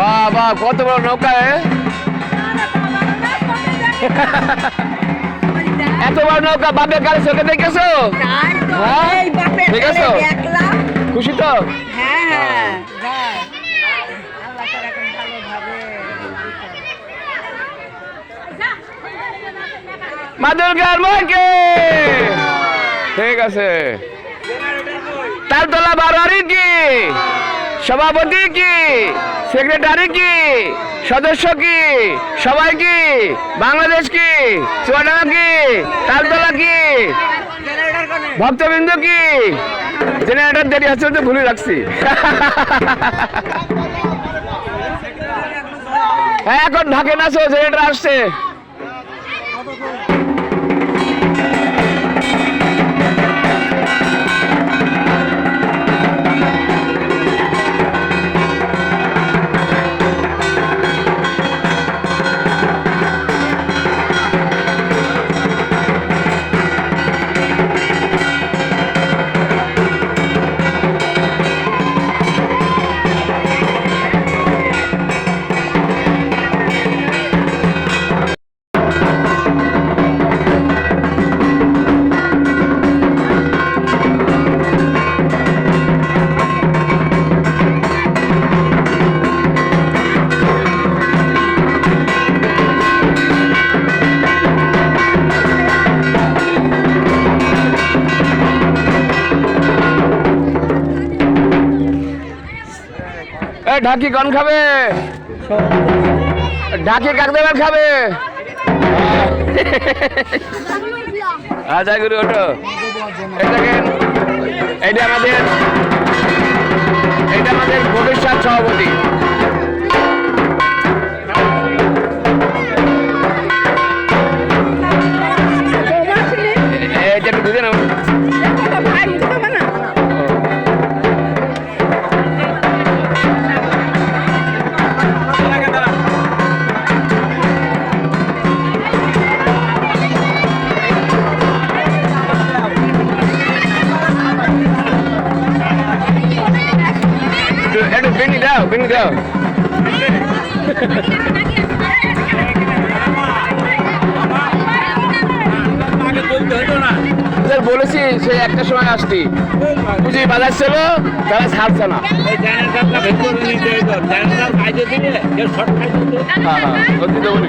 বাহ বাহ কত বড় নৌকা এত বড় নৌকা বাপের কালে চোখে দেখেছ? হ্যাঁ? দেখেছ? খুশি তো? হ্যাঁ, হ্যাঁ, তার এখন ভালোভাবে মা দুর্গার মাকে ঠিক আছে। তালতলা বারোয়ারি কি? সভাপতি কি? সেক্রেটারি কি? সদস্য কি? সবাই কি? বাংলাদেশ কি? চুয়াডাঙ্গা কি? তালতলা কি? ভক্তবৃন্দ কি? জেনারেটর দেরি আছে তো ভুলে রাখছি। হ্যাঁ এখন ঢাকে না জেনারেটর আসছে। এ ঢাকি কন খাবে? ঢাকি কাকদেবার খাবে? আচ্ছা গুরু ওঠো। এটা আমাদের বিনি দাও তোদের বলেছি সে একটা সময় আসতি। পুঁজি বাজার ছিল তারা ছাড়ছে না। হ্যাঁ হ্যাঁ সত্যি তো বলি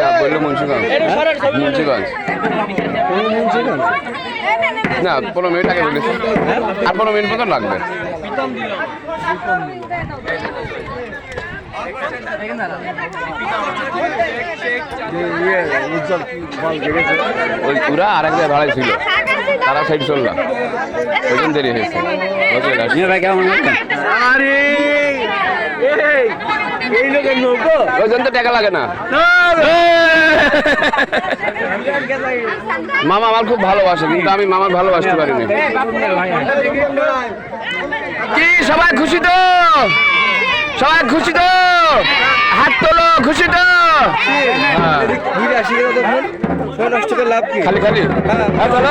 না, বলল মুন্সিগঞ্জ না পনেরো মিনিট আগে বলেছি। আর পনেরো মিনিট মতো লাগবে। ওই পুরা আর এক ভাড়ায় ছিল। তারা সাইড চললাম ওই জন্য দেরি হয়েছে। আরে এই লোকের নৌকো? ওই জন্য টাকা লাগে না। মামা আমার খুব ভালোবাসে, কিন্তু আমি মামার ভালোবাসতে পারিনি। কি, সবাই খুশি তো? সবাই খুশি তো? হাত তোলো, খুশি তো? ঘুরে আসি গেল দেখুন ছয় দশ টাকা লাভ কি খালি খালি হ্যাঁ, চলো।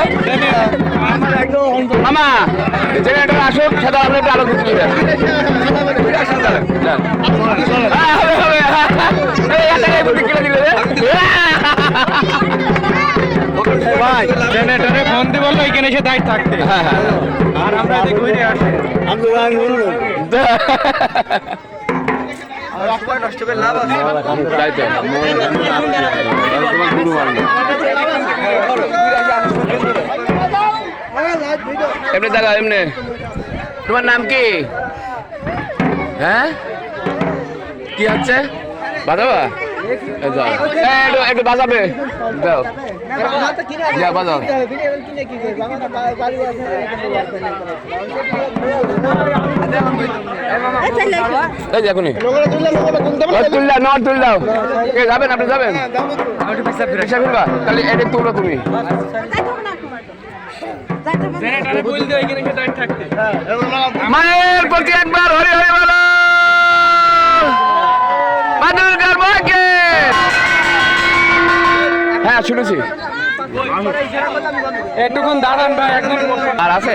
আমার একদম মামা জেনারেটর আসুক সাদা আপনি একটু আলো খুঁজে দিবেন হ্যাঁ, হবে, হবে। ভাই জেনারেটরে ফোন বলল এখানে এসে দায়িত্ব থাকতে হ্যাঁ, হ্যাঁ। আর আমরা ঘুরে আসি আমি আমি বলব ছয় লাভ আছে। তাই তো তোমার গুরু মানবে এমনি দেখা এমনি। তোমার নাম কি? হ্যাঁ? কি হচ্ছে। এই, একটু একটু বাজাবে। দাও যা বাজাও। এই এখনই। তুললা তুললাও কে, যাবেন আপনি, যাবেন? ফিরবা? তাহলে এটা তুলো তুমি। মায়ের প্রতি একবার হরি হরি হ্যাঁ শুনেছি। একটুক্ষণ দাঁড়ান ভাই একদম আর আছে?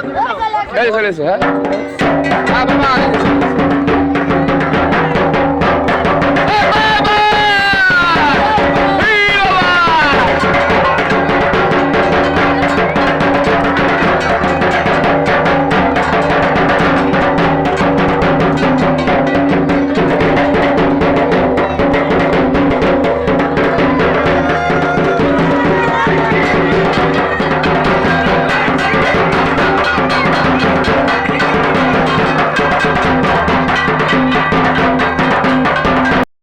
এই যে চলে এসো, হ্যাঁ? হ্যাঁ বাবা